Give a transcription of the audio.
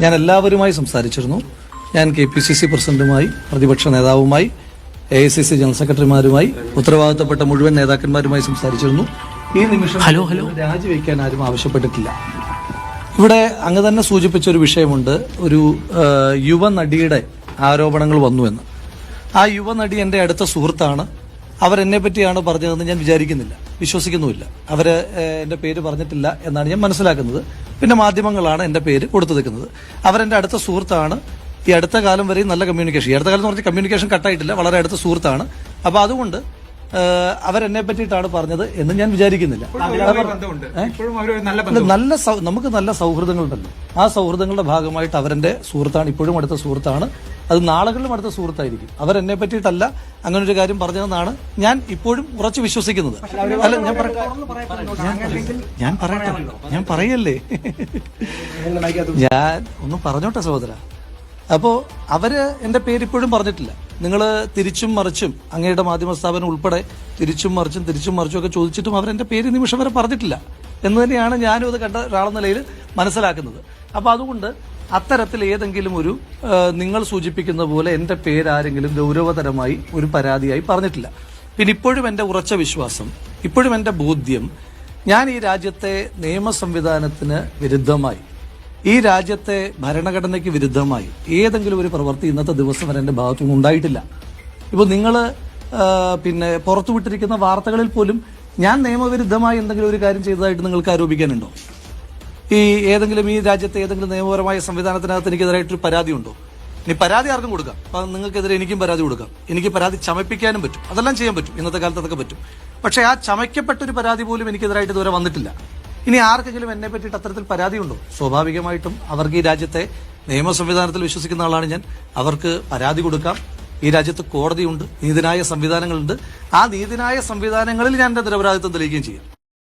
ഞാൻ എല്ലാവരുമായി സംസാരിച്ചിരുന്നു. ഞാൻ കെ പി സി സി പ്രസിഡന്റുമായി പ്രതിപക്ഷ നേതാവുമായി A I C C general സെക്രട്ടറിമാരുമായി ഉത്തരവാദിത്തപ്പെട്ട മുഴുവൻ നേതാക്കന്മാരുമായി സംസാരിച്ചിരുന്നു. ഈ നിമിഷം ഹലോ ഹലോ. രാജിവെക്കാൻ ആരും ആവശ്യപ്പെട്ടിട്ടില്ല. ഇവിടെ അങ്ങ് തന്നെ സൂചിപ്പിച്ച ഒരു വിഷയമുണ്ട്. ഒരു യുവ യുവനടിയുടെ ആരോപണങ്ങൾ വന്നു എന്ന്. ആ യുവനടി എന്റെ അടുത്ത സുഹൃത്താണ്. അവരെന്നെ പറ്റിയാണ് പറഞ്ഞതെന്ന് ഞാൻ വിചാരിക്കുന്നില്ല. വിശ്വസിക്കുന്നുമില്ല. അവർ എന്റെ എന്റെ പേര് പറഞ്ഞിട്ടില്ല എന്നാണ് ഞാൻ മനസ്സിലാക്കുന്നത്. പിന്നെ മാധ്യമങ്ങളാണ് എന്റെ പേര് കൊടുത്തു നിൽക്കുന്നത്. അവരെന്റെ അടുത്ത സുഹൃത്താണ്. ഈ അടുത്ത കാലം വരെയും നല്ല കമ്മ്യൂണിക്കേഷൻ ഈ അടുത്ത കാലം എന്ന് പറഞ്ഞാൽ കമ്മ്യൂണിക്കേഷൻ കട്ടായിട്ടില്ല വളരെ അടുത്ത സുഹൃത്താണ്. അപ്പൊ അതുകൊണ്ട് അവരെന്നെ പറ്റിയിട്ടാണ് പറഞ്ഞത് എന്ന് ഞാൻ വിചാരിക്കുന്നില്ല. നല്ല നമുക്ക് നല്ല സൗഹൃദങ്ങളുണ്ടല്ലോ. ആ സൗഹൃദങ്ങളുടെ ഭാഗമായിട്ട് അവരെന്റെ സുഹൃത്താണ് ഇപ്പോഴും അടുത്ത സുഹൃത്താണ്. അത് നാളുകളിലും അടുത്ത സുഹൃത്തായിരിക്കും. അവരെന്നെ പറ്റിയിട്ടല്ല അങ്ങനെ ഒരു കാര്യം പറഞ്ഞതെന്നാണ് ഞാൻ ഇപ്പോഴും ഉറച്ചു വിശ്വസിക്കുന്നത്. അല്ല ഞാൻ ഞാൻ- പറയട്ടെ. ഞാൻ പറയല്ലേ? ഞാൻ ഒന്ന് പറഞ്ഞോട്ടെ സഹോദര. അപ്പോ അവർ എന്റെ പേര് ഇപ്പോഴും പറഞ്ഞിട്ടില്ല. നിങ്ങൾ തിരിച്ചും മറിച്ചും അങ്ങയുടെ മാധ്യമ സ്ഥാപനം ഉൾപ്പെടെ തിരിച്ചും മറിച്ചും തിരിച്ചും മറിച്ചും ഒക്കെ ചോദിച്ചിട്ടും അവരെന്റെ പേര് നിമിഷം വരെ പറഞ്ഞിട്ടില്ല. എന്ന് തന്നെയാണ് ഞാനും അത് കണ്ട ഒരാളെന്ന നിലയിൽ മനസ്സിലാക്കുന്നത്. അപ്പോൾ അതുകൊണ്ട് അത്തരത്തിൽ ഏതെങ്കിലും ഒരു നിങ്ങൾ സൂചിപ്പിക്കുന്ന പോലെ എന്റെ പേരാരെങ്കിലും ഗൗരവതരമായി ഒരു പരാതിയായി പറഞ്ഞിട്ടില്ല. പിന്നെ ഇപ്പോഴും എന്റെ ഉറച്ച വിശ്വാസം ഇപ്പോഴും എന്റെ ബോധ്യം ഞാൻ ഈ രാജ്യത്തെ നിയമ സംവിധാനത്തിന് വിരുദ്ധമായി ഈ രാജ്യത്തെ ഭരണഘടനയ്ക്ക് വിരുദ്ധമായി ഏതെങ്കിലും ഒരു പ്രവൃത്തി ഇന്നത്തെ ദിവസം വരെ എന്റെ ഭാഗത്തുനിന്ന് ഉണ്ടായിട്ടില്ല. ഇപ്പോൾ നിങ്ങൾ പിന്നെ പുറത്തുവിട്ടിരിക്കുന്ന വാർത്തകളിൽ പോലും ഞാൻ നിയമവിരുദ്ധമായി എന്തെങ്കിലും ഒരു കാര്യം ചെയ്തതായിട്ട് നിങ്ങൾക്ക് ആരോപിക്കാനുണ്ടോ? ഈ ഏതെങ്കിലും ഈ രാജ്യത്തെ ഏതെങ്കിലും നിയമപരമായ സംവിധാനത്തിനകത്ത് എനിക്കെതിരായിട്ടൊരു പരാതി ഉണ്ടോ ഇനി പരാതി ആർക്കും കൊടുക്കാം. അപ്പൊ നിങ്ങൾക്കെതിരെ എനിക്കും പരാതി കൊടുക്കാം. എനിക്ക് പരാതി ചമപ്പിക്കാനും പറ്റും. അതെല്ലാം ചെയ്യാൻ പറ്റും. ഇന്നത്തെ കാലത്ത് അതൊക്കെ പറ്റും. പക്ഷേ ആ ചമയ്ക്കപ്പെട്ട ഒരു പരാതി പോലും എനിക്കെതിരായിട്ട് ഇതുവരെ വന്നിട്ടില്ല. ഇനി ആർക്കെങ്കിലും എന്നെ പറ്റിയിട്ട് അത്തരത്തിൽ പരാതിയുണ്ടോ? സ്വാഭാവികമായിട്ടും അവർക്ക് ഈ രാജ്യത്തെ നിയമ സംവിധാനത്തിൽ വിശ്വസിക്കുന്ന ആളാണ് ഞാൻ. അവർക്ക് പരാതി കൊടുക്കാം. ഈ രാജ്യത്ത് കോടതിയുണ്ട് നീതിന്യായ സംവിധാനങ്ങളുണ്ട്. ആ നീതിനായ സംവിധാനങ്ങളിൽ ഞാൻ എന്റെ നിരപരാധിത്വം തെളിയിക്കുകയും ചെയ്യാം.